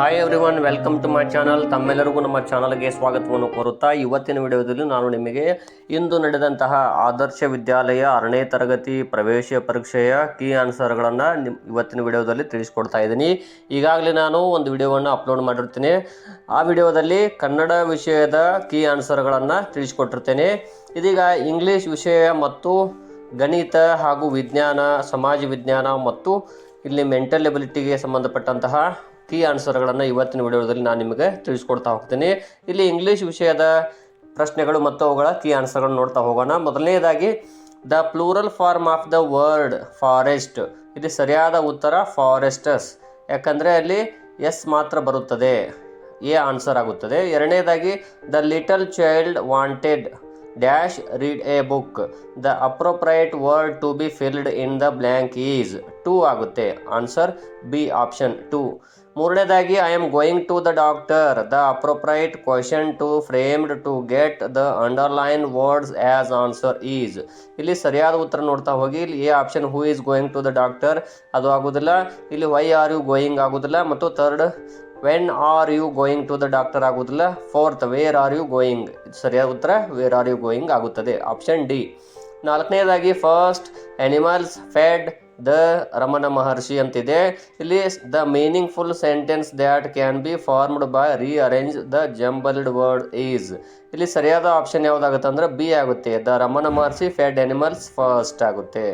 Hi everyone welcome to my channel ತಮ್ಮೆಲ್ಲರಿಗೂ ನಮ್ಮ ಚಾನಲ್ಗೆ ಸ್ವಾಗತವನ್ನು ಕೋರುತ್ತಾ ಇವತ್ತಿನ ವಿಡಿಯೋದಲ್ಲಿ ನಾನು ನಿಮಗೆ ಇಂದು ನಡೆದಂತಹ ಆದರ್ಶ ವಿದ್ಯಾಲಯ ಆರನೇ ತರಗತಿ ಪ್ರವೇಶ ಪರೀಕ್ಷೆಯ ಕೀ ಆನ್ಸರ್ಗಳನ್ನು ನಿಮ್ ಇವತ್ತಿನ ವಿಡಿಯೋದಲ್ಲಿ ತಿಳಿಸ್ಕೊಡ್ತಾ ಇದ್ದೀನಿ. ಈಗಾಗಲೇ ನಾನು ಒಂದು ವಿಡಿಯೋವನ್ನು ಅಪ್ಲೋಡ್ ಮಾಡಿರ್ತೀನಿ. ಆ ವಿಡಿಯೋದಲ್ಲಿ ಕನ್ನಡ ವಿಷಯದ ಕೀ ಆನ್ಸರ್ಗಳನ್ನು ತಿಳಿಸ್ಕೊಟ್ಟಿರ್ತೇನೆ. ಇದೀಗ ಇಂಗ್ಲೀಷ್ ವಿಷಯ ಮತ್ತು ಗಣಿತ ಹಾಗೂ ವಿಜ್ಞಾನ, ಸಮಾಜ ವಿಜ್ಞಾನ ಮತ್ತು ಇಲ್ಲಿ ಮೆಂಟಲ್ ಎಬಿಲಿಟಿಗೆ ಸಂಬಂಧಪಟ್ಟಂತಹ ಕೀ ಆನ್ಸರ್ಗಳನ್ನು ಇವತ್ತಿನ ವಿಡಿಯೋದಲ್ಲಿ ನಾನು ನಿಮಗೆ ತಿಳಿಸ್ಕೊಡ್ತಾ ಹೋಗ್ತೀನಿ. ಇಲ್ಲಿ ಇಂಗ್ಲೀಷ್ ವಿಷಯದ ಪ್ರಶ್ನೆಗಳು ಮತ್ತು ಅವುಗಳ ಕೀ ಆನ್ಸರ್ಗಳನ್ನು ನೋಡ್ತಾ ಹೋಗೋಣ. ಮೊದಲನೇದಾಗಿ, the plural form of the word forest ಇದು ಸರಿಯಾದ ಉತ್ತರ ಫಾರೆಸ್ಟಸ್ ಯಾಕಂದರೆ ಅಲ್ಲಿ ಎಸ್ ಮಾತ್ರ ಬರುತ್ತದೆ, ಎ ಆನ್ಸರ್ ಆಗುತ್ತದೆ. ಎರಡನೇದಾಗಿ, the little child wanted dash read a book the appropriate word to be filled in the blank is two ಆಗುತ್ತೆ. ಆನ್ಸರ್ ಬಿ ಆಪ್ಷನ್ ಟೂ ಮೂರನೇದಾಗಿ I am going to the doctor the appropriate question to framed to get the underlined words as answer is ಇಲ್ಲಿ ಸರಿಯಾದ ಉತ್ತರ ನೋಡ್ತಾ ಹೋಗಿ. ಇಲ್ಲಿ A option who is going to the doctor ಅದು ಆಗೋದಿಲ್ಲ. ಇಲ್ಲಿ ವೈ ಆರ್ ಯು ಗೋಯಿಂಗ್ ಆಗೋದಿಲ್ಲ. ಮತ್ತು third when are you going to the doctor ಆಗುವುದಿಲ್ಲ fourth where are you going ಸರಿಯಾದ ಉತ್ತರ ವೇರ್ ಆರ್ ಯು ಗೋಯಿಂಗ್ ಆಗುತ್ತದೆ. ಆಪ್ಷನ್ ಡಿ ನಾಲ್ಕನೇದಾಗಿ first animals fed the Raman Maharshi ಅಂತಿದೆ. ಇಲ್ಲಿ the meaningful sentence that can be formed by rearrange the jumbled word is ಇಲ್ಲಿ ಸರಿಯಾದ option ಯಾವುದಾಗುತ್ತೆ ಅಂದ್ರೆ ಬಿ ಆಗುತ್ತೆ. The Raman Maharshi fed animals first ಆಗುತ್ತೆ.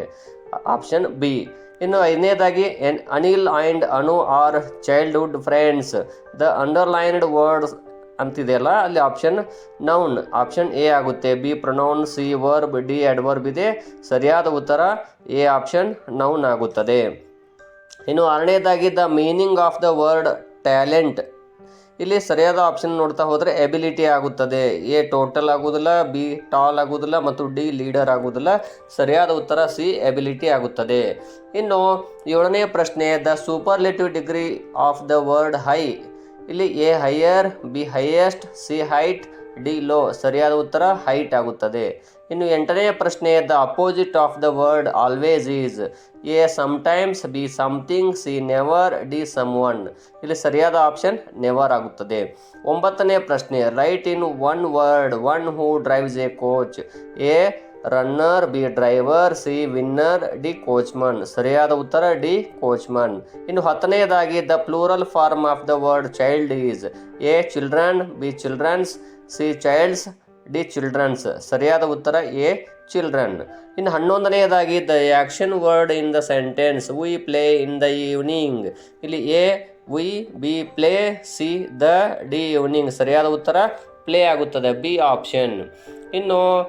ಆಪ್ಷನ್ ಬಿ ಇನ್ನು ಐದನೇದಾಗಿ, N Anil and Anu are childhood friends. The underlined words ಅಂತಿದೆಯಲ್ಲ, ಅಲ್ಲಿ option noun, option A ಆಗುತ್ತೆ. B pronoun C verb, D adverb ಇದೆ. ಸರಿಯಾದ ಉತ್ತರ, ಎ ಆಪ್ಷನ್ ನೌನ್ ಆಗುತ್ತದೆ. ಇನ್ನು ಆರನೇದಾಗಿ, the meaning of the word talent. ಇಲ್ಲಿ ಸರಿಯಾದ ಆಪ್ಷನ್ ನೋಡ್ತಾ ಹೋದರೆ ಎಬಿಲಿಟಿ ಆಗುತ್ತದೆ. ಎ ಟೋಟಲ್ ಆಗುವುದಿಲ್ಲ ಬಿ ಟಾಲ್ ಆಗುವುದಿಲ್ಲ ಮತ್ತು ಡಿ ಲೀಡರ್ ಆಗುವುದಿಲ್ಲ. ಸರಿಯಾದ ಉತ್ತರ ಸಿ ಎಬಿಲಿಟಿ ಆಗುತ್ತದೆ. ಇನ್ನು ಏಳನೇ ಪ್ರಶ್ನೆ the superlative degree of the word high ಇಲ್ಲಿ A higher B highest C height D low ಸರಿಯಾದ ಉತ್ತರ ಹೈಟ್ ಆಗುತ್ತದೆ. ಇನ್ನು ಎಂಟನೇ ಪ್ರಶ್ನೆ the opposite of the word always is. A sometimes B something, C never, D someone ಇಲ್ಲಿ ಸರಿಯಾದ option never ಆಗುತ್ತದೆ. ಒಂಬತ್ತನೇ ಪ್ರಶ್ನೆ, write in one word, one who drives a coach. A runner, B driver, C winner, D coachman. ಸರಿಯಾದ ಉತ್ತರ D Coachman. ಇನ್ನು ಹತ್ತನೆಯದಾಗಿ, the plural form of the word child is. A children, B childrens C childs D childrens. ಸರಿಯಾದ ಉತ್ತರ A children. ಇನ್ನು ಹನ್ನೊಂದನೆಯದಾಗಿ the action word in the sentence. We play in the evening. ಇಲ್ಲಿ A, we, B play, C, the, D evening. ಸರಿಯಾದ ಉತ್ತರ play ಆಗುತ್ತದೆ. B option. ಇನ್ನು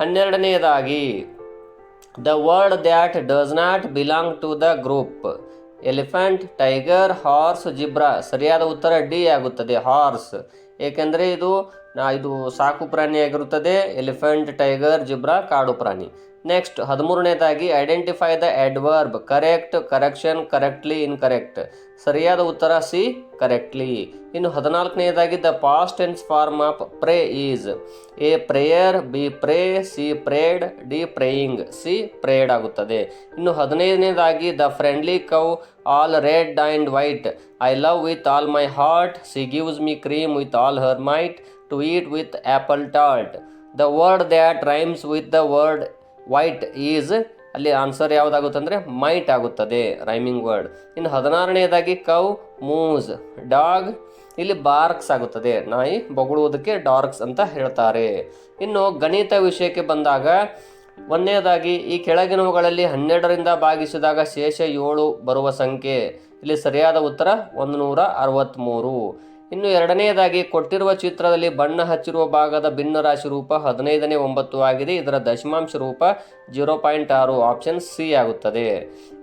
ಹನ್ನೆರಡನೆಯದಾಗಿ the word that does not belong to the group. Elephant, tiger, horse, zebra. ಸರಿಯಾದ ಉತ್ತರ D ಆಗುತ್ತದೆ. Horse. ಏಕೆಂದರೆ ಇದು ಇದು ಸಾಕು ಪ್ರಾಣಿಯಾಗಿರುತ್ತದೆ ಎಲಿಫೆಂಟ್, ಟೈಗರ್, ಜಿಬ್ರಾ, ಕಾಡು ಪ್ರಾಣಿ. Next ಹದಿಮೂರನೇದಾಗಿ identify the adverb correct correction correctly incorrect ಸರಿಯಾದ ಉತ್ತರ ಸಿ ಕರೆಕ್ಟ್ಲಿ ಇನ್ನು ಹದಿನಾಲ್ಕನೇದಾಗಿ the past tense form of pray is A prayer B pray C prayed D praying C prayed ಆಗುತ್ತದೆ. ಇನ್ನು ಹದಿನೈದನೇದಾಗಿ the friendly cow all red and white I love with all my heart she gives me cream with all her might to eat with apple tart the word that rhymes with the word white is ಅಲ್ಲಿ answer ಯಾವುದಾಗುತ್ತೆ ಅಂದರೆ might ಆಗುತ್ತದೆ rhyming word ಇನ್ನು ಹದಿನಾರನೆಯದಾಗಿ cow moos dog ಇಲ್ಲಿ barks ಆಗುತ್ತದೆ, ನಾಯಿ ಬೊಗಳುವುದಕ್ಕೆ darks ಅಂತ ಹೇಳ್ತಾರೆ. ಇನ್ನು ಗಣಿತ ವಿಷಯಕ್ಕೆ ಬಂದಾಗ, ಒಂದನೇದಾಗಿ ಈ ಕೆಳಗಿನವುಗಳಲ್ಲಿ ಹನ್ನೆರಡರಿಂದ ಭಾಗಿಸಿದಾಗ ಶೇಷ ಏಳು ಬರುವ ಸಂಖ್ಯೆ. ಇಲ್ಲಿ ಸರಿಯಾದ ಉತ್ತರ ಒಂದು ನೂರ ಅರವತ್ತ್ಮೂರು ಇನ್ನು ಎರಡನೆಯದಾಗಿ ಕೊಟ್ಟಿರುವ ಚಿತ್ರದಲ್ಲಿ ಬಣ್ಣ ಹಚ್ಚಿರುವ ಭಾಗದ ಭಿನ್ನ ರಾಶಿ ರೂಪ ಹದಿನೈದನೇ ಒಂಬತ್ತು ಆಗಿದೆ. ಇದರ ದಶಮಾಂಶ ರೂಪ ಜೀರೋ ಪಾಯಿಂಟ್ ಆರು, ಆಪ್ಷನ್ ಸಿ ಆಗುತ್ತದೆ.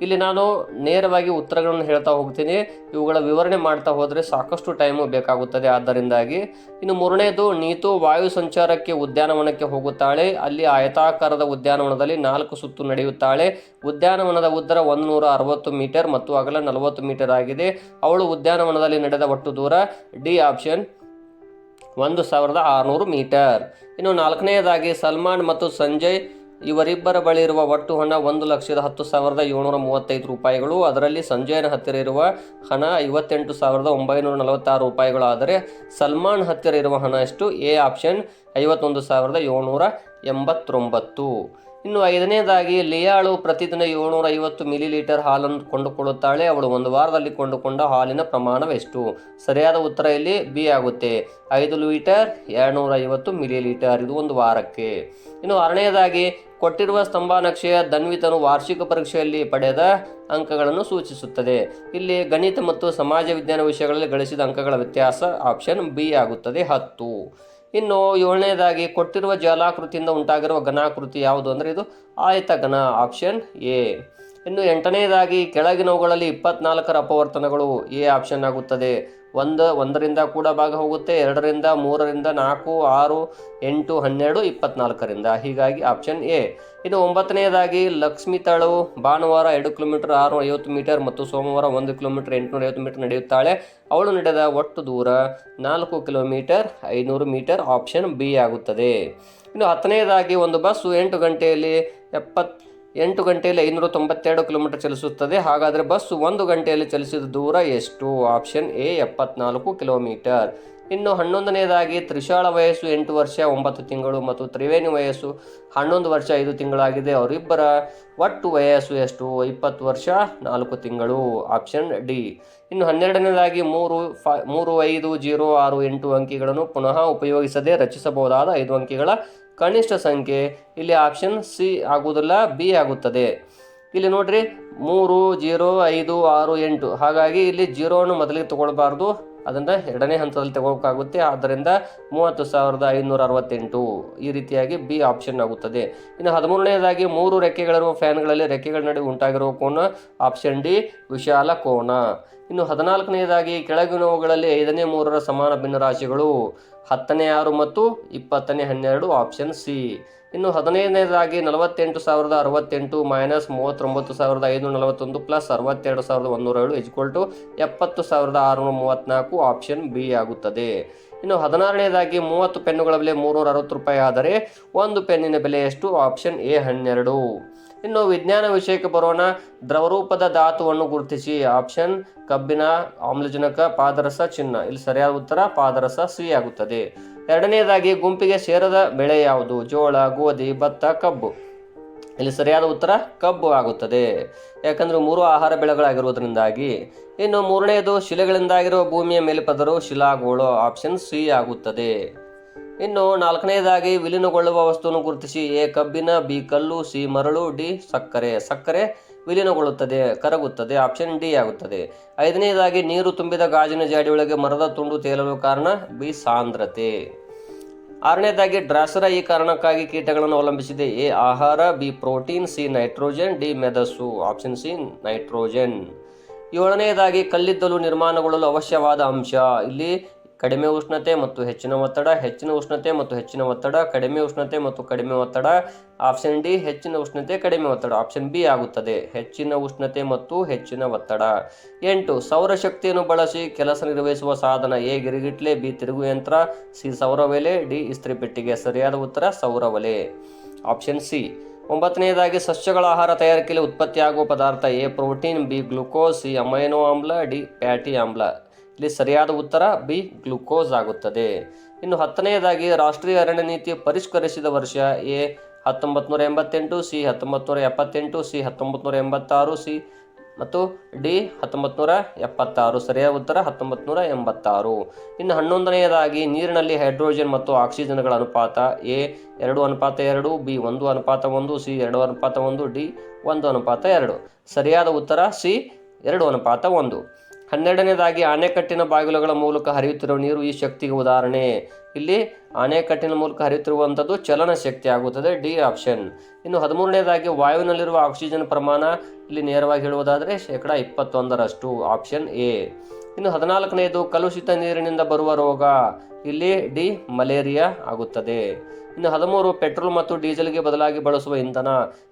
ಇಲ್ಲಿ ನಾನು ನೇರವಾಗಿ ಉತ್ತರಗಳನ್ನು ಹೇಳ್ತಾ ಹೋಗ್ತೀನಿ. ಇವುಗಳ ವಿವರಣೆ ಮಾಡ್ತಾ ಹೋದರೆ ಸಾಕಷ್ಟು ಟೈಮು ಬೇಕಾಗುತ್ತದೆ. ಆದ್ದರಿಂದಾಗಿ ಇನ್ನು ಮೂರನೇದು, ನೀತು ವಾಯು ಸಂಚಾರಕ್ಕೆ ಉದ್ಯಾನವನಕ್ಕೆ ಹೋಗುತ್ತಾಳೆ. ಅಲ್ಲಿ ಆಯತಾಕಾರದ ಉದ್ಯಾನವನದಲ್ಲಿ ನಾಲ್ಕು ಸುತ್ತು ನಡೆಯುತ್ತಾಳೆ. ಉದ್ಯಾನವನದ ಉದ್ದರ ಒಂದು ನೂರ ಅರವತ್ತು ಮೀಟರ್ ಮತ್ತು ಅಗಲ ನಲವತ್ತು ಮೀಟರ್ ಆಗಿದೆ. ಅವಳು ಉದ್ಯಾನವನದಲ್ಲಿ ನಡೆದ ಒಟ್ಟು ದೂರ ಡಿ ಆಪ್ಷನ್ ಒಂದು ಸಾವಿರದ ಆರುನೂರು ಮೀಟರ್. ಇನ್ನು ನಾಲ್ಕನೆಯದಾಗಿ ಸಲ್ಮಾನ್ ಮತ್ತು ಸಂಜಯ್ ಇವರಿಬ್ಬರ ಬಳಿ ಇರುವ ಒಟ್ಟು ಹಣ ಒಂದು ಲಕ್ಷದ ಹತ್ತು ಸಾವಿರದ ಏಳ್ನೂರ ಮೂವತ್ತೈದು ರೂಪಾಯಿಗಳು. ಅದರಲ್ಲಿ ಸಂಜಯನ ಹತ್ತಿರ ಇರುವ ಹಣ ಐವತ್ತೆಂಟು ಸಾವಿರದ ಒಂಬೈನೂರ ನಲವತ್ತಾರು ರೂಪಾಯಿಗಳು ಆದರೆ ಸಲ್ಮಾನ್ ಹತ್ತಿರ ಇರುವ ಹಣ ಎಷ್ಟು? ಎ ಆಪ್ಷನ್ ಐವತ್ತೊಂದು ಸಾವಿರದ ಏಳ್ನೂರ ಎಂಬತ್ತೊಂಬತ್ತು. ಇನ್ನು ಐದನೇದಾಗಿ ಲಿಯಾಳು ಪ್ರತಿದಿನ ಏಳ್ನೂರ ಐವತ್ತು ಮಿಲಿ ಲೀಟರ್ ಹಾಲನ್ನು ಕೊಂಡುಕೊಳ್ಳುತ್ತಾಳೆ. ಅವಳು ಒಂದು ವಾರದಲ್ಲಿ ಕೊಂಡುಕೊಂಡ ಹಾಲಿನ ಪ್ರಮಾಣವೆಷ್ಟು? ಸರಿಯಾದ ಉತ್ತರ ಇಲ್ಲಿ ಬಿ ಆಗುತ್ತೆ. ಐದು ಲೀಟರ್ ಎರಡುನೂರ ಐವತ್ತು ಮಿಲಿ ಲೀಟರ್ ಇದು ಒಂದು ವಾರಕ್ಕೆ. ಇನ್ನು ಆರನೇದಾಗಿ ಕೊಟ್ಟಿರುವ ಸ್ತಂಭ ನಕ್ಷೆಯ ಧನ್ವಿತನು ವಾರ್ಷಿಕ ಪರೀಕ್ಷೆಯಲ್ಲಿ ಪಡೆದ ಅಂಕಗಳನ್ನು ಸೂಚಿಸುತ್ತದೆ. ಇಲ್ಲಿ ಗಣಿತ ಮತ್ತು ಸಮಾಜ ವಿಜ್ಞಾನ ವಿಷಯಗಳಲ್ಲಿ ಗಳಿಸಿದ ಅಂಕಗಳ ವ್ಯತ್ಯಾಸ ಆಪ್ಷನ್ ಬಿ ಆಗುತ್ತದೆ. ಹತ್ತು. ಇನ್ನು ಏಳನೇದಾಗಿ ಕೊಟ್ಟಿರುವ ಜಲಾಕೃತಿಯಿಂದ ಉಂಟಾಗಿರುವ ಘನಾಕೃತಿ ಯಾವುದು ಅಂದರೆ ಇದು ಆಯತ ಘನ ಆಪ್ಷನ್ ಎ ಇನ್ನು ಎಂಟನೇದಾಗಿ ಕೆಳಗಿನವುಗಳಲ್ಲಿ ಇಪ್ಪತ್ನಾಲ್ಕರ ಅಪವರ್ತನಗಳು ಎ ಆಪ್ಷನ್ ಆಗುತ್ತದೆ. ಒಂದು, ಒಂದರಿಂದ ಕೂಡ ಭಾಗ ಹೋಗುತ್ತೆ, ಎರಡರಿಂದ ಮೂರರಿಂದ ನಾಲ್ಕು, ಆರು, ಎಂಟು, ಹನ್ನೆರಡು, ಇಪ್ಪತ್ನಾಲ್ಕರಿಂದ. ಹೀಗಾಗಿ ಆಪ್ಷನ್ ಎ ಇನ್ನು ಒಂಬತ್ತನೆಯದಾಗಿ ಲಕ್ಷ್ಮಿತಳು ಭಾನುವಾರ ಎರಡು ಕಿಲೋಮೀಟರ್ ಆರು ಐವತ್ತು ಮೀಟರ್ ಮತ್ತು ಸೋಮವಾರ ಒಂದು ಕಿಲೋಮೀಟರ್ ಎಂಟುನೂರ ಐವತ್ತು ಮೀಟರ್ ನಡೆಯುತ್ತಾಳೆ. ಅವಳು ನಡೆದ ಒಟ್ಟು ದೂರ ನಾಲ್ಕು ಕಿಲೋಮೀಟರ್ ಐನೂರು ಮೀಟರ್ ಆಪ್ಷನ್ ಬಿ ಆಗುತ್ತದೆ. ಇನ್ನು ಹತ್ತನೆಯದಾಗಿ ಒಂದು ಬಸ್ಸು ಎಂಟು ಗಂಟೆಯಲ್ಲಿ ಎಪ್ಪತ್ ಎಂಟು ಗಂಟೆಯಲ್ಲಿ ಐನೂರ ತೊಂಬತ್ತೆರಡು ಕಿಲೋಮೀಟರ್ ಚಲಿಸುತ್ತದೆ. ಹಾಗಾದರೆ ಬಸ್ಸು ಒಂದು ಗಂಟೆಯಲ್ಲಿ ಚಲಿಸಿದ ದೂರ ಎಷ್ಟು? ಆಪ್ಷನ್ ಎ, ಎಪ್ಪತ್ನಾಲ್ಕು ಕಿಲೋಮೀಟರ್. ಇನ್ನು ಹನ್ನೊಂದನೆಯದಾಗಿ, ತ್ರಿಶಾಳ ವಯಸ್ಸು ಎಂಟು ವರ್ಷ, ಒಂಬತ್ತು ತಿಂಗಳು ಮತ್ತು ತ್ರಿವೇಣಿ ವಯಸ್ಸು ಹನ್ನೊಂದು ವರ್ಷ, ಐದು ತಿಂಗಳಾಗಿದೆ. ಅವರಿಬ್ಬರ ಒಟ್ಟು ವಯಸ್ಸು ಎಷ್ಟು? ಇಪ್ಪತ್ತು ವರ್ಷ, ನಾಲ್ಕು ತಿಂಗಳು. Option D. ಇನ್ನು ಹನ್ನೆರಡನೇದಾಗಿ ಮೂರು ಫ, ಮೂರು ಐದು, ಜೀರೋ ಆರು ಎಂಟು ಅಂಕಿಗಳನ್ನು ಪುನಃ ಉಪಯೋಗಿಸದೆ ರಚಿಸಬಹುದಾದ ಐದು ಅಂಕಿಗಳ ಕನಿಷ್ಠ ಸಂಖ್ಯೆ ಇಲ್ಲಿ ಆಪ್ಷನ್ ಸಿ ಆಗುವುದಿಲ್ಲ ಬಿ ಆಗುತ್ತದೆ. ಇಲ್ಲಿ ನೋಡ್ರಿ, ಮೂರು, ಜೀರೋ, ಐದು, ಆರು, ಎಂಟು. ಹಾಗಾಗಿ ಇಲ್ಲಿ ಜೀರೋವನ್ನು ಮೊದಲಿಗೆ ತಗೊಳ್ಬಾರ್ದು. ಅದನ್ನು ಎರಡನೇ ಹಂತದಲ್ಲಿ ತಗೋಬೇಕಾಗುತ್ತೆ. ಆದ್ದರಿಂದ ಮೂವತ್ತು ಸಾವಿರದ ಐನೂರ ಅರವತ್ತೆಂಟು ಈ ರೀತಿಯಾಗಿ ಬಿ ಆಪ್ಷನ್ ಆಗುತ್ತದೆ. ಇನ್ನು ಹದಿಮೂರನೇದಾಗಿ, ಮೂರು ರೆಕ್ಕೆಗಳಿರುವ ಫ್ಯಾನ್ಗಳಲ್ಲಿ ರೆಕ್ಕೆಗಳ ನಡುವೆ ಉಂಟಾಗಿರುವ ಕೋನ ಆಪ್ಷನ್ ಡಿ ವಿಶಾಲ ಕೋನ. ಇನ್ನು ಹದಿನಾಲ್ಕನೆಯದಾಗಿ ಕೆಳಗಿನವುಗಳಲ್ಲಿ ಐದನೇ ಮೂರರ ಸಮಾನ ಭಿನ್ನರಾಶಿಗಳು ಹತ್ತನೇ ಆರು ಮತ್ತು ಇಪ್ಪತ್ತನೇ ಹನ್ನೆರಡು ಆಪ್ಷನ್ ಸಿ ಇನ್ನು ಹದಿನೈದನೇದಾಗಿ ನಲವತ್ತೆಂಟು ಸಾವಿರದ ಅರವತ್ತೆಂಟು ಮೈನಸ್ ಮೂವತ್ತೊಂಬತ್ತು ಸಾವಿರದ ಐನೂರ ನಲವತ್ತೊಂದು ಪ್ಲಸ್ ಅರವತ್ತೆರಡು ಸಾವಿರದ ಒಂದೂರ ಏಳು ಇಜ್ಕೊಲ್ ಟು ಎಪ್ಪತ್ತು ಸಾವಿರದ ಆರುನೂರ ಮೂವತ್ತ್ನಾಲ್ಕು ಆಪ್ಷನ್ ಬಿ ಆಗುತ್ತದೆ. ಇನ್ನು ಹದಿನಾರನೇದಾಗಿ ಮೂವತ್ತು ಪೆನ್ನುಗಳ ಬೆಲೆ ಮೂರುನೂರ ಅರವತ್ತು ರೂಪಾಯಿ ಆದರೆ ಒಂದು ಪೆನ್ನಿನ ಬೆಲೆ ಎಷ್ಟು? ಆಪ್ಷನ್ ಎ ಹನ್ನೆರಡು. ಇನ್ನು ವಿಜ್ಞಾನ ವಿಷಯಕ್ಕೆ ಬರೋಣ. ದ್ರವರೂಪದ ಧಾತುವನ್ನು ಗುರುತಿಸಿ. ಆಪ್ಷನ್, ಕಬ್ಬಿನ, ಆಮ್ಲಜನಕ, ಪಾದರಸ, ಚಿನ್ನ. ಇಲ್ಲಿ ಸರಿಯಾದ ಉತ್ತರ, ಪಾದರಸ ಸಿ ಆಗುತ್ತದೆ ಎರಡನೆಯದಾಗಿ ಗುಂಪಿಗೆ ಸೇರದ ಬೆಳೆ ಯಾವುದು? ಜೋಳ, ಗೋಧಿ, ಭತ್ತ, ಕಬ್ಬು. ಇಲ್ಲಿ ಸರಿಯಾದ ಉತ್ತರ, ಕಬ್ಬು ಆಗುತ್ತದೆ. ಯಾಕಂದ್ರೆ ಮೂರು ಆಹಾರ ಬೆಳೆಗಳಾಗಿರುವುದರಿಂದಾಗಿ. ಇನ್ನು ಮೂರನೆಯದು ಶಿಲೆಗಳಿಂದಾಗಿರುವ ಭೂಮಿಯ ಮೇಲ್ಪದರು, ಶಿಲಾಗೋಳು. ಆಪ್ಷನ್ ಸಿ ಆಗುತ್ತದೆ ಇನ್ನು ನಾಲ್ಕನೇದಾಗಿ ವಿಲೀನಗೊಳ್ಳುವ ವಸ್ತುವನ್ನು ಗುರುತಿಸಿ. ಎ ಕಬ್ಬಿನ, ಬಿ ಕಲ್ಲು, ಸಿ ಮರಳು, ಡಿ ಸಕ್ಕರೆ. ಸಕ್ಕರೆ ವಿಲೀನಗೊಳ್ಳುತ್ತದೆ, ಕರಗುತ್ತದೆ, ಆಪ್ಷನ್ ಡಿ ಆಗುತ್ತದೆ. ಐದನೇದಾಗಿ ನೀರು ತುಂಬಿದ ಗಾಜಿನ ಜಾಡಿಯೊಳಗೆ ಮರದ ತುಂಡು ತೇಲಲು ಕಾರಣ ಬಿ ಸಾಂದ್ರತೆ. ಆರನೇದಾಗಿ ಡ್ರಾಸರ ಈ ಕಾರಣಕ್ಕಾಗಿ ಕೀಟಗಳನ್ನು ಅವಲಂಬಿಸಿದೆ. ಎ ಆಹಾರ, B protein, C nitrogen, D ಮೆದಸ್ಸು option C nitrogen. ಏಳನೆಯದಾಗಿ ಕಲ್ಲಿದ್ದಲು ನಿರ್ಮಾಣಗೊಳ್ಳಲು ಅವಶ್ಯವಾದ ಅಂಶ. ಇಲ್ಲಿ ಕಡಿಮೆ ಉಷ್ಣತೆ ಮತ್ತು ಹೆಚ್ಚಿನ ಒತ್ತಡ, ಹೆಚ್ಚಿನ ಉಷ್ಣತೆ ಮತ್ತು ಹೆಚ್ಚಿನ ಒತ್ತಡ, ಕಡಿಮೆ ಉಷ್ಣತೆ ಮತ್ತು ಕಡಿಮೆ ಒತ್ತಡ, ಆಪ್ಷನ್ ಡಿ ಹೆಚ್ಚಿನ ಉಷ್ಣತೆ, ಕಡಿಮೆ ಒತ್ತಡ, ಆಪ್ಷನ್ ಬಿ ಆಗುತ್ತದೆ. ಹೆಚ್ಚಿನ ಉಷ್ಣತೆ ಮತ್ತು ಹೆಚ್ಚಿನ ಒತ್ತಡ. ಎಂಟು ಸೌರಶಕ್ತಿಯನ್ನು ಬಳಸಿ ಕೆಲಸ ನಿರ್ವಹಿಸುವ ಸಾಧನ ಎ ಗಿರಿಗಿಟ್ಲೆ ಬಿ, ತಿರುಗು ಯಂತ್ರ, ಸಿ ಸೌರವಲೆ ಡಿ, ಇಸ್ತ್ರಿ ಪೆಟ್ಟಿಗೆ. ಸರಿಯಾದ ಉತ್ತರ ಸೌರವಲೆ ಆಪ್ಷನ್ ಸಿ. ಒಂಬತ್ತನೆಯದಾಗಿ, ಸಸ್ಯಗಳ ಆಹಾರ ತಯಾರಿಕೆಯಲ್ಲಿ ಉತ್ಪತ್ತಿಯಾಗುವ ಪದಾರ್ಥ A, protein, B, glucose, C, amino ಆಮ್ಲ, ಡಿ ಪ್ಯಾಟಿ ಆಮ್ಲ. ಇಲ್ಲಿ ಸರಿಯಾದ ಉತ್ತರ, ಬಿ, ಗ್ಲುಕೋಸ್ ಆಗುತ್ತದೆ. ಇನ್ನು ಹತ್ತನೆಯದಾಗಿ ರಾಷ್ಟ್ರೀಯ ಅರಣ್ಯ ನೀತಿ ಪರಿಷ್ಕರಿಸಿದ ವರ್ಷ, ಎ ಹತ್ತೊಂಬತ್ತು ನೂರ ಎಂಬತ್ತೆಂಟು, ಸಿ ಹತ್ತೊಂಬತ್ತು ನೂರ ಎಪ್ಪತ್ತೆಂಟು, ಸಿ ಹತ್ತೊಂಬತ್ತು ನೂರ ಎಂಬತ್ತಾರು, ಸಿ ಮತ್ತು ಡಿ ಹತ್ತೊಂಬತ್ತು ನೂರ ಎಪ್ಪತ್ತಾರು. ಸರಿಯಾದ ಉತ್ತರ ಹತ್ತೊಂಬತ್ತು ನೂರ ಎಂಬತ್ತಾರು. ಇನ್ನು ಹನ್ನೊಂದನೆಯದಾಗಿ ನೀರಿನಲ್ಲಿ ಹೈಡ್ರೋಜನ್ ಮತ್ತು ಆಕ್ಸಿಜನ್ಗಳ ಅನುಪಾತ, ಎ, ಎರಡು ಅನುಪಾತ ಎರಡು, ಬಿ, ಒಂದು ಅನುಪಾತ ಒಂದು, ಸಿ, ಎರಡು ಅನುಪಾತ ಒಂದು, ಡಿ, ಒಂದು ಅನುಪಾತ ಎರಡು. ಸರಿಯಾದ ಉತ್ತರ, ಸಿ, ಎರಡು ಅನುಪಾತ ಒಂದು. ಹನ್ನೆರಡನೇದಾಗಿ ಆಣೆಕಟ್ಟಿನ ಬಾಗಿಲುಗಳ ಮೂಲಕ ಹರಿಯುತ್ತಿರುವ ನೀರು ಈ ಶಕ್ತಿಗೆ ಉದಾಹರಣೆ. ಇಲ್ಲಿ ಆಣೆಕಟ್ಟಿನ ಮೂಲಕ ಹರಿಯುತ್ತಿರುವಂಥದ್ದು ಚಲನ ಶಕ್ತಿ ಆಗುತ್ತದೆ ಡಿ ಆಪ್ಷನ್. ಇನ್ನು ಹದಿಮೂರನೇದಾಗಿ ವಾಯುವಿನಲ್ಲಿರುವ ಆಕ್ಸಿಜನ್ ಪ್ರಮಾಣ, ಇಲ್ಲಿ ನೇರವಾಗಿ ಹೇಳುವುದಾದರೆ ಶೇಕಡ ಇಪ್ಪತ್ತೊಂದರಷ್ಟು, ಆಪ್ಷನ್ ಎ. ಇನ್ನು ಹದಿನಾಲ್ಕನೆಯದು ಕಲುಷಿತ ನೀರಿನಿಂದ ಬರುವ ರೋಗ, ಇಲ್ಲಿ ಡಿ ಮಲೇರಿಯಾ ಆಗುತ್ತದೆ. ಇನ್ನು ಹದಿಮೂರು ಪೆಟ್ರೋಲ್ ಮತ್ತು ಡೀಸೆಲ್ಗೆ ಬದಲಾಗಿ ಬಳಸುವ ಇಂಧನ.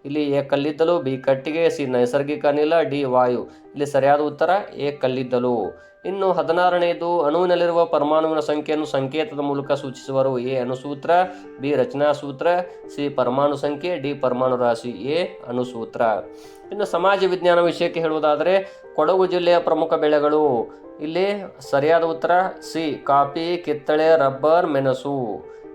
ಇಲ್ಲಿ ಎ ಕಲ್ಲಿದ್ದಲು, ಬಿ ಕಟ್ಟಿಗೆ, ಸಿ ನೈಸರ್ಗಿಕ ಅನಿಲ, ಡಿ ವಾಯು. ಇಲ್ಲಿ ಸರಿಯಾದ ಉತ್ತರ, ಎ ಕಲ್ಲಿದ್ದಲು. ಇನ್ನು ಹದಿನಾರನೆಯದು, ಅಣುವಿನಲ್ಲಿರುವ ಪರಮಾಣುವಿನ ಸಂಖ್ಯೆಯನ್ನು ಸಂಕೇತದ ಮೂಲಕ ಸೂಚಿಸುವರು. ಎ ಅಣುಸೂತ್ರ, ಬಿ ರಚನಾ ಸೂತ್ರ ಸಿ ಪರಮಾಣು ಸಂಖ್ಯೆ, ಡಿ ಪರಮಾಣು ರಾಶಿ, ಎ ಅಣುಸೂತ್ರ. ಇನ್ನು ಸಮಾಜ ವಿಜ್ಞಾನ ವಿಷಯಕ್ಕೆ ಹೇಳುವುದಾದರೆ, ಕೊಡಗು ಜಿಲ್ಲೆಯ ಪ್ರಮುಖ ಬೆಳೆಗಳು. ಇಲ್ಲಿ ಸರಿಯಾದ ಉತ್ತರ, ಸಿ ಕಾಫಿ, ಕಿತ್ತಳೆ, ರಬ್ಬರ್, ಮೆಣಸು.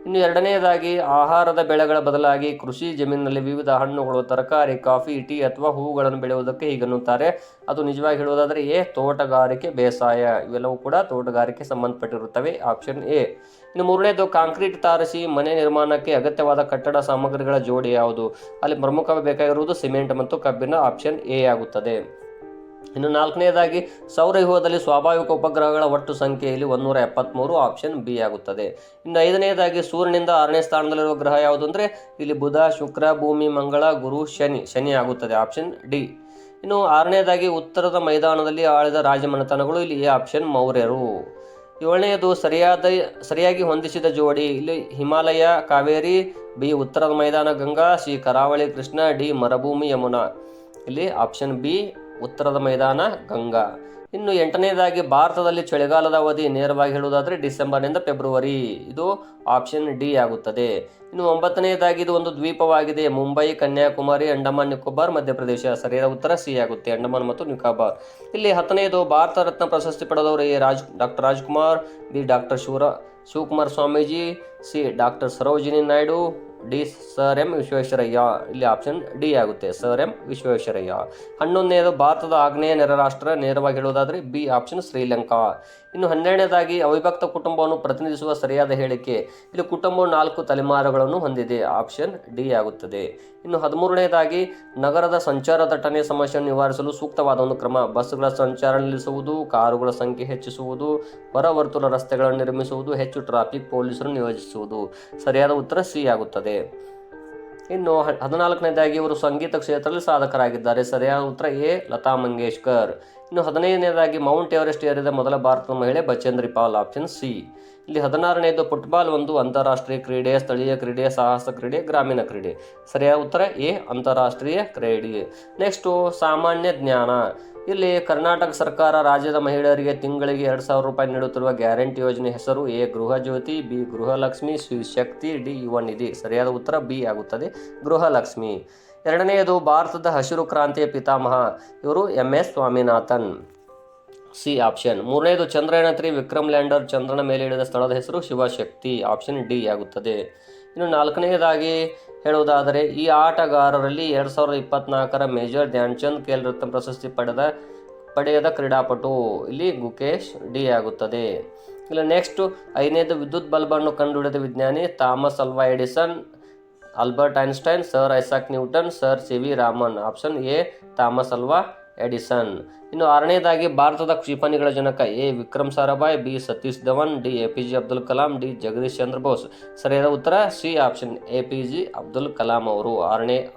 ಇನ್ನು ಎರಡನೆಯದಾಗಿ ಆಹಾರದ ಬೆಳೆಗಳ ಬದಲಾಗಿ ಕೃಷಿ ಜಮೀನಿನಲ್ಲಿ ವಿವಿಧ ಹಣ್ಣುಗಳು, ತರಕಾರಿ, ಕಾಫಿ, ಟೀ ಅಥವಾ ಹೂವುಗಳನ್ನು ಬೆಳೆಯುವುದಕ್ಕೆ ಹೀಗನ್ನುತ್ತಾರೆ. ಅದು ನಿಜವಾಗಿ ಹೇಳುವುದಾದರೆ ಎ, ತೋಟಗಾರಿಕೆ ಬೇಸಾಯ. ಇವೆಲ್ಲವೂ ಕೂಡ ತೋಟಗಾರಿಕೆ ಸಂಬಂಧಪಟ್ಟಿರುತ್ತವೆ. Option A. ಇನ್ನು ಮೂರನೇದು, ಕಾಂಕ್ರೀಟ್ ತಾರಸಿ ಮನೆ ನಿರ್ಮಾಣಕ್ಕೆ ಅಗತ್ಯವಾದ ಕಟ್ಟಡ ಸಾಮಗ್ರಿಗಳ ಜೋಡಿ ಯಾವುದು? ಅಲ್ಲಿ ಪ್ರಮುಖವಾಗಿ ಬೇಕಾಗಿರುವುದು ಸಿಮೆಂಟ್ ಮತ್ತು ಕಬ್ಬಿನ. ಆಪ್ಷನ್ ಎ ಆಗುತ್ತದೆ. ಇನ್ನು ನಾಲ್ಕನೇದಾಗಿ ಸೌರವ್ಯೂಹದಲ್ಲಿ ಸ್ವಾಭಾವಿಕ ಉಪಗ್ರಹಗಳ ಒಟ್ಟು ಸಂಖ್ಯೆಯಲ್ಲಿ ಒಂದೂರ ಎಪ್ಪತ್ತ್ಮೂರು ಆಪ್ಷನ್ ಬಿ ಆಗುತ್ತದೆ. ಇನ್ನು ಐದನೇದಾಗಿ ಸೂರ್ಯನಿಂದ ಆರನೇ ಸ್ಥಾನದಲ್ಲಿರುವ ಗ್ರಹ ಯಾವುದು ಅಂದರೆ, ಇಲ್ಲಿ ಬುಧ, ಶುಕ್ರ, ಭೂಮಿ, ಮಂಗಳ, ಗುರು, ಶನಿ ಶನಿ ಆಗುತ್ತದೆ ಆಪ್ಷನ್ ಡಿ ಇನ್ನು ಆರನೇದಾಗಿ ಉತ್ತರದ ಮೈದಾನದಲ್ಲಿ ಆಳಿದ ರಾಜಮನೆತನಗಳು, ಇಲ್ಲಿ ಎ ಆಪ್ಷನ್ ಮೌರ್ಯರು. ಏಳನೆಯದು, ಸರಿಯಾದ, ಸರಿಯಾಗಿ ಹೊಂದಿಸಿದ ಜೋಡಿ, ಇಲ್ಲಿ ಹಿಮಾಲಯ, ಕಾವೇರಿ, ಬಿ ಉತ್ತರದ ಮೈದಾನ, ಗಂಗಾ, ಸಿ ಕರಾವಳಿ, ಕೃಷ್ಣ, ಡಿ ಮರುಭೂಮಿ, ಯಮುನಾ. ಇಲ್ಲಿ ಆಪ್ಷನ್ ಬಿ ಉತ್ತರದ ಮೈದಾನ, ಗಂಗಾ. ಇನ್ನು ಎಂಟನೇದಾಗಿ ಭಾರತದಲ್ಲಿ ಚಳಿಗಾಲದ ಅವಧಿ ನೇರವಾಗಿ ಹೇಳುವುದಾದರೆ ಡಿಸೆಂಬರ್ನಿಂದ ಫೆಬ್ರವರಿ. ಇದು ಆಪ್ಷನ್ ಡಿ ಆಗುತ್ತದೆ. ಇನ್ನು ಒಂಬತ್ತನೆಯದಾಗಿ ಇದು ಒಂದು ದ್ವೀಪವಾಗಿದೆ. ಮುಂಬೈ, ಕನ್ಯಾಕುಮಾರಿ, ಅಂಡಮಾನ್, ನಿಕೋಬಾರ್, ಮಧ್ಯಪ್ರದೇಶ. ಸರಿಯಾದ ಉತ್ತರ ಸಿ ಆಗುತ್ತೆ. ಅಂಡಮಾನ್ ಮತ್ತು ನಿಕೋಬಾರ್. ಇಲ್ಲಿ ಹತ್ತನೆಯದು ಭಾರತ ರತ್ನ ಪ್ರಶಸ್ತಿ ಪಡೆದವರು A Raj, doctor Rajkumar, B doctor ಶಿವರ, Shivakumar Swamiji, C doctor Sarojini Naidu D sir M Visvesvaraya. ಇಲ್ಲಿ ಆಪ್ಷನ್ ಡಿ ಆಗುತ್ತೆ. Sir M Visvesvaraya. ಹನ್ನೊಂದನೇದು, ಭಾರತದ ಆಗ್ನೇಯ ನೆರ ರಾಷ್ಟ್ರ ನೇರವಾಗಿ ಹೇಳುವುದಾದರೆ ಬಿ ಆಪ್ಷನ್ ಶ್ರೀಲಂಕಾ. ಇನ್ನು ಹನ್ನೆರಡನೇದಾಗಿ, ಅವಿಭಕ್ತ ಕುಟುಂಬವನ್ನು ಪ್ರತಿನಿಧಿಸುವ ಸರಿಯಾದ ಹೇಳಿಕೆ. ಇಲ್ಲಿ ಕುಟುಂಬವು ನಾಲ್ಕು ತಲೆಮಾರುಗಳನ್ನು ಹೊಂದಿದೆ. ಆಪ್ಷನ್ ಡಿ ಆಗುತ್ತದೆ. ಇನ್ನು ಹದಿಮೂರನೇದಾಗಿ, ನಗರದ ಸಂಚಾರ ದಟ್ಟಣೆ ಸಮಸ್ಯೆಯನ್ನು ನಿವಾರಿಸಲು ಸೂಕ್ತವಾದ ಒಂದು ಕ್ರಮ. ಬಸ್ಗಳ ಸಂಚಾರ ನಿಲ್ಲಿಸುವುದು, ಕಾರುಗಳ ಸಂಖ್ಯೆ ಹೆಚ್ಚಿಸುವುದು ಹೊರವರ್ತುಲ ರಸ್ತೆಗಳನ್ನು ನಿರ್ಮಿಸುವುದು, ಹೆಚ್ಚು ಟ್ರಾಫಿಕ್ ಪೊಲೀಸರು ನಿಯೋಜಿಸುವುದು. ಸರಿಯಾದ ಉತ್ತರ ಸಿ ಆಗುತ್ತದೆ. ಇನ್ನು ಹ- ಹದಿನಾಲ್ಕನೇದಾಗಿ ಇವರು ಸಂಗೀತ ಕ್ಷೇತ್ರದಲ್ಲಿ ಸಾಧಕರಾಗಿದ್ದಾರೆ. ಸರಿಯಾದ ಉತ್ತರ ಎ, ಲತಾ ಮಂಗೇಶ್ಕರ್. ಇನ್ನು ಹದಿನೈದನೇದಾಗಿ ಮೌಂಟ್ ಎವರೆಸ್ಟ್ ಏರಿದ ಮೊದಲ ಭಾರತದ ಮಹಿಳೆ ಬಚೇಂದ್ರಿ ಪಾಲ್, ಆಪ್ಷನ್ ಸಿ. ಇಲ್ಲಿ ಹದಿನಾರನೇದು ಫುಟ್ಬಾಲ್ ಒಂದು, ಅಂತಾರಾಷ್ಟ್ರೀಯ ಕ್ರೀಡೆ, ಸ್ಥಳೀಯ ಕ್ರೀಡೆ, ಸಾಹಸ ಕ್ರೀಡೆ, ಗ್ರಾಮೀಣ ಕ್ರೀಡೆ. ಸರಿಯಾದ ಉತ್ತರ ಎ, ಅಂತಾರಾಷ್ಟ್ರೀಯ ಕ್ರೀಡೆ. ನೆಕ್ಸ್ಟು ಸಾಮಾನ್ಯ ಜ್ಞಾನ. ಇಲ್ಲಿ ಕರ್ನಾಟಕ ಸರ್ಕಾರ ರಾಜ್ಯದ ಮಹಿಳೆಯರಿಗೆ ತಿಂಗಳಿಗೆ ಎರಡು ಸಾವಿರ ರೂಪಾಯಿ ನೀಡುತ್ತಿರುವ ಗ್ಯಾರಂಟಿ ಯೋಜನೆ ಹೆಸರು A Gruha Jyothi, B Gruha Lakshmi, C Shakti, D Yuva Nidhi. ಸರಿಯಾದ ಉತ್ತರ ಬಿ ಆಗುತ್ತದೆ. ಗೃಹಲಕ್ಷ್ಮಿ. ಎರಡನೆಯದು ಭಾರತದ ಹಸಿರು ಕ್ರಾಂತಿಯ ಪಿತಾಮಹ. ಇವರು M S Swaminathan. C option. ಮೂರನೇದು ಚಂದ್ರಯಾನ ತ್ರೀ ವಿಕ್ರಮ್ ಲ್ಯಾಂಡರ್ ಚಂದ್ರನ ಮೇಲೆ ಇಳಿದ ಸ್ಥಳದ ಹೆಸರು ಶಿವಶಕ್ತಿ. ಆಪ್ಷನ್ ಡಿ ಆಗುತ್ತದೆ. ಇನ್ನು ನಾಲ್ಕನೆಯದಾಗಿ ಹೇಳುವುದಾದರೆ, ಈ ಆಟಗಾರರಲ್ಲಿ ಎರಡು ಸಾವಿರದ ಇಪ್ಪತ್ನಾಲ್ಕರ ಮೇಜರ್ ಧ್ಯಾನ್ಚಂದ್ ಖೇಲ್ ರತ್ನ ಪ್ರಶಸ್ತಿ ಪಡೆದ, ಪಡೆಯದ ಕ್ರೀಡಾಪಟು ಇಲ್ಲಿ ಗುಕೇಶ್ ಡಿ ಆಗುತ್ತದೆ. ಇಲ್ಲ ನೆಕ್ಸ್ಟ್ ಐದನೇದು ವಿದ್ಯುತ್ ಬಲ್ಬನ್ನು ಕಂಡುಹಿಡಿದ ವಿಜ್ಞಾನಿ Thomas Alva Edison, Albert Einstein, sir Isaac Newton, sir C V Raman, option A Thomas Alva Edison. ಇನ್ನು ಆರನೇದಾಗಿ ಭಾರತದ ಕ್ಷಿಪಣಿಗಳ ಜನಕ A. Vikram Sarabhai, B. Satish Dhawan, D. A. P. J. Abdul Kalam, D. Jagadish Chandra Bose. ಸರಿಯಾದ ಉತ್ತರ? C. Option. A. P. J. Abdul Kalam ಅವರು. ಆರನೇ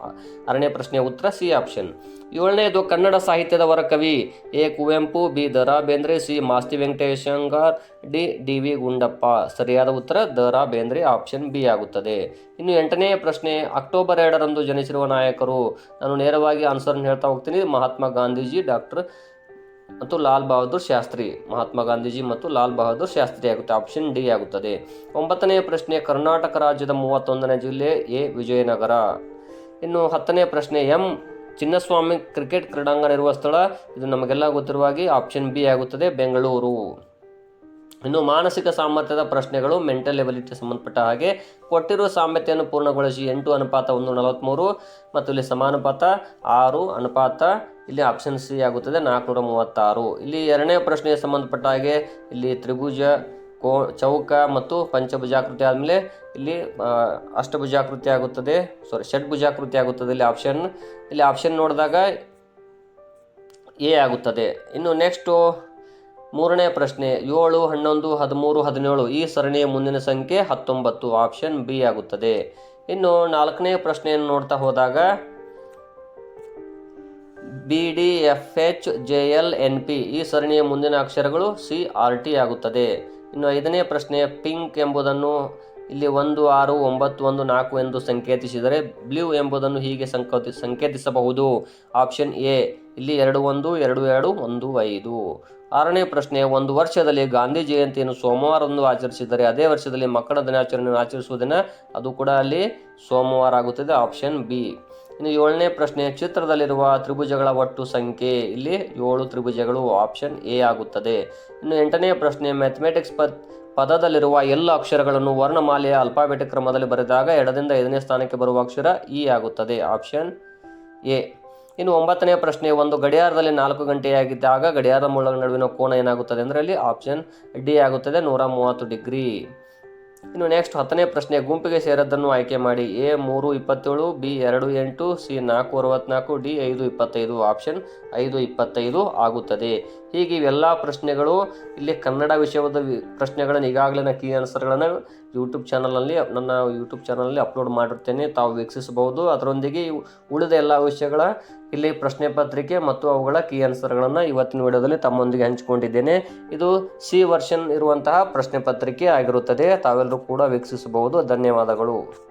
ಆರನೇ ಪ್ರಶ್ನೆಯ ಉತ್ತರ? ಸಿ. ಆಪ್ಷನ್. ಏಳನೇದು, ಕನ್ನಡ ಸಾಹಿತ್ಯದ ವರಕವಿ A. Kuvempu, B. Da Ra Bendre C. Masti Venkatesha Iyengar D. D. V. Gundappa. ಸರಿಯಾದ ಉತ್ತರ? The Ra Bendre option B ಆಗುತ್ತದೆ. ಇನ್ನು ಎಂಟನೇ ಪ್ರಶ್ನೆ, ಅಕ್ಟೋಬರ್ ಎರಡರಂದು ಜನಿಸಿರುವ ನಾಯಕರು. ನಾನು ನೇರವಾಗಿ ಆನ್ಸರ್ನ ಹೇಳ್ತಾ ಹೋಗ್ತೀನಿ. ಮಹಾತ್ಮ ಗಾಂಧೀಜಿ, ಡಾಕ್ಟರ್ ಮತ್ತು ಲಾಲ್ ಬಹದ್ದೂರ್ ಶಾಸ್ತ್ರಿ, ಮಹಾತ್ಮ ಗಾಂಧೀಜಿ ಮತ್ತು ಲಾಲ್ ಬಹದ್ದೂರ್ ಶಾಸ್ತ್ರಿ ಆಗುತ್ತೆ. ಆಪ್ಷನ್ ಡಿ ಆಗುತ್ತದೆ. ಒಂಬತ್ತನೆಯ ಪ್ರಶ್ನೆ, ಕರ್ನಾಟಕ ರಾಜ್ಯದ ಮೂವತ್ತೊಂದನೇ ಜಿಲ್ಲೆ ಎ, ವಿಜಯನಗರ. ಇನ್ನು ಹತ್ತನೇ ಪ್ರಶ್ನೆ, ಎಂ, ಚಿನ್ನಸ್ವಾಮಿ ಕ್ರಿಕೆಟ್ ಕ್ರೀಡಾಂಗಣ ಇರುವ ಸ್ಥಳ? ಇದು ನಮಗೆಲ್ಲ ಗೊತ್ತಿರುವ ಹಾಗೆ ಆಪ್ಷನ್ ಬಿ ಆಗುತ್ತದೆ, ಬೆಂಗಳೂರು. ಇನ್ನು ಮಾನಸಿಕ ಸಾಮರ್ಥ್ಯದ ಪ್ರಶ್ನೆಗಳು ಮೆಂಟಲ್ ಎಬಿಲಿಟಿ ಸಂಬಂಧಪಟ್ಟ ಹಾಗೆ ಕೊಟ್ಟಿರುವ ಸಾಮ್ಯತೆಯನ್ನು ಪೂರ್ಣಗೊಳಿಸಿ ಎಂಟು ಅನುಪಾತ ಒಂದು ನಲವತ್ತ್ಮೂರು ಮತ್ತು ಇಲ್ಲಿ ಸಮಾನುಪಾತ ಆರು ಅನುಪಾತ ಇಲ್ಲಿ ಆಪ್ಷನ್ ಸಿ ಆಗುತ್ತದೆ, ನಾಲ್ಕುನೂರ ಮೂವತ್ತಾರು. ಇಲ್ಲಿ ಎರಡನೇ ಪ್ರಶ್ನೆಗೆ ಸಂಬಂಧಪಟ್ಟ ಹಾಗೆ ಇಲ್ಲಿ ತ್ರಿಭುಜ, ಕೋ, ಚೌಕ ಮತ್ತು ಪಂಚಭುಜಾಕೃತಿ ಆದಮೇಲೆ ಇಲ್ಲಿ ಅಷ್ಟಭುಜಾಕೃತಿ ಆಗುತ್ತದೆ ಸಾರಿ ಷಡ್ಭುಜಾಕೃತಿ ಆಗುತ್ತದೆ ಇಲ್ಲಿ ಆಪ್ಷನ್ ಇಲ್ಲಿ ಆಪ್ಷನ್ ನೋಡಿದಾಗ ಎ ಆಗುತ್ತದೆ. ಇನ್ನು ನೆಕ್ಸ್ಟು ಮೂರನೇ ಪ್ರಶ್ನೆ, ಏಳು, ಹನ್ನೊಂದು, ಹದಿಮೂರು, ಹದಿನೇಳು ಈ ಸರಣಿಯ ಮುಂದಿನ ಸಂಖ್ಯೆ ಹತ್ತೊಂಬತ್ತು ಆಪ್ಷನ್ ಬಿ ಆಗುತ್ತದೆ. ಇನ್ನು ನಾಲ್ಕನೇ ಪ್ರಶ್ನೆಯನ್ನು ನೋಡ್ತಾ ಹೋದಾಗ B D F H J L N P ಈ ಸರಣಿಯ ಮುಂದಿನ ಅಕ್ಷರಗಳು ಸಿ ಆರ್ ಟಿ ಆಗುತ್ತದೆ. ಇನ್ನು ಐದನೇ ಪ್ರಶ್ನೆ ಪಿಂಕ್ ಎಂಬುದನ್ನು ಇಲ್ಲಿ ಒಂದು, ಆರು, ಒಂಬತ್ತು, ಒಂದು, ನಾಲ್ಕು ಎಂದು ಸಂಕೇತಿಸಿದರೆ ಬ್ಲೂ ಎಂಬುದನ್ನು ಹೀಗೆ ಸಂಕೇತಿ, ಸಂಕೇತಿಸಬಹುದು. ಆಪ್ಷನ್ ಎ ಇಲ್ಲಿ ಎರಡು, ಒಂದು, ಎರಡು ಎರಡು, ಒಂದು, ಐದು. ಆರನೇ ಪ್ರಶ್ನೆ, ಒಂದು ವರ್ಷದಲ್ಲಿ ಗಾಂಧಿ ಜಯಂತಿಯನ್ನು ಸೋಮವಾರದಂದು ಆಚರಿಸಿದರೆ ಅದೇ ವರ್ಷದಲ್ಲಿ ಮಕ್ಕಳ ದಿನಾಚರಣೆಯನ್ನು ಆಚರಿಸುವುದಿನ? ಅದು ಕೂಡ ಅಲ್ಲಿ ಸೋಮವಾರ ಆಗುತ್ತದೆ, ಆಪ್ಷನ್ ಬಿ. ಇನ್ನು ಏಳನೇ ಪ್ರಶ್ನೆ, ಚಿತ್ರದಲ್ಲಿರುವ ತ್ರಿಭುಜಗಳ ಒಟ್ಟು ಸಂಖ್ಯೆ, ಇಲ್ಲಿ ಏಳು ತ್ರಿಭುಜಗಳು, ಆಪ್ಷನ್ ಎ ಆಗುತ್ತದೆ. ಇನ್ನು ಎಂಟನೇ ಪ್ರಶ್ನೆ, ಮ್ಯಾಥಮೆಟಿಕ್ಸ್ ಪದ್, ಪದದಲ್ಲಿರುವ ಎಲ್ಲ ಅಕ್ಷರಗಳನ್ನು ವರ್ಣಮಾಲೆಯ ಅಲ್ಫಾಬೆಟಿಕ್ ಕ್ರಮದಲ್ಲಿ ಬರೆದಾಗ ಎಡದಿಂದ ಐದನೇ ಸ್ಥಾನಕ್ಕೆ ಬರುವ ಅಕ್ಷರ ಇ ಆಗುತ್ತದೆ, ಆಪ್ಷನ್ ಎ. ಇನ್ನು ಒಂಬತ್ತನೇ ಪ್ರಶ್ನೆ, ಒಂದು ಗಡಿಯಾರದಲ್ಲಿ ನಾಲ್ಕು ಗಂಟೆಯಾಗಿದ್ದಾಗ ಗಡಿಯಾರ ಮೂಲಗಳ ನಡುವಿನ ಕೋನ ಏನಾಗುತ್ತದೆ ಅಂದರೆ ಅಲ್ಲಿ ಆಪ್ಷನ್ ಡಿ ಆಗುತ್ತದೆ, ನೂರ ಮೂವತ್ತು ಡಿಗ್ರಿ. ಇನ್ನು ನೆಕ್ಸ್ಟ್ ಹತ್ತನೇ ಪ್ರಶ್ನೆ, ಗುಂಪಿಗೆ ಸೇರದ್ದನ್ನು ಆಯ್ಕೆ ಮಾಡಿ ಎ ಮೂರು ಇಪ್ಪತ್ತೇಳು ಬಿ ಎರಡು ಎಂಟು ಸಿ ನಾಲ್ಕು ಅರವತ್ನಾಲ್ಕು ಡಿ ಐದು ಇಪ್ಪತ್ತೈದು ಆಪ್ಷನ್ ಐದು ಇಪ್ಪತ್ತೈದು ಆಗುತ್ತದೆ. ಹೀಗೆ ಇವೆಲ್ಲ ಪ್ರಶ್ನೆಗಳು, ಇಲ್ಲಿ ಕನ್ನಡ ವಿಷಯದ ಪ್ರಶ್ನೆಗಳನ್ನು ಈಗಾಗಲೇ ಕೀ ಆನ್ಸರ್ಗಳನ್ನು ಯೂಟ್ಯೂಬ್ ಚಾನಲಲ್ಲಿ ನನ್ನ ಯೂಟ್ಯೂಬ್ ಚಾನಲಲ್ಲಿ ಅಪ್ಲೋಡ್ ಮಾಡಿರ್ತೇನೆ. ತಾವು ವೀಕ್ಷಿಸಬಹುದು. ಅದರೊಂದಿಗೆ ಉಳಿದ ಎಲ್ಲ ವಿಷಯಗಳ ಇಲ್ಲಿ ಪ್ರಶ್ನೆ ಪತ್ರಿಕೆ ಮತ್ತು ಅವುಗಳ ಕೀ ಆನ್ಸರ್ಗಳನ್ನು ಇವತ್ತಿನ ವಿಡಿಯೋದಲ್ಲಿ ತಮ್ಮೊಂದಿಗೆ ಹಂಚಿಕೊಂಡಿದ್ದೇನೆ. ಇದು ಸಿ ವರ್ಷನ್ ಇರುವಂತಹ ಪ್ರಶ್ನೆ ಆಗಿರುತ್ತದೆ. ತಾವೆಲ್ಲರೂ ಕೂಡ ವೀಕ್ಷಿಸಬಹುದು. ಧನ್ಯವಾದಗಳು.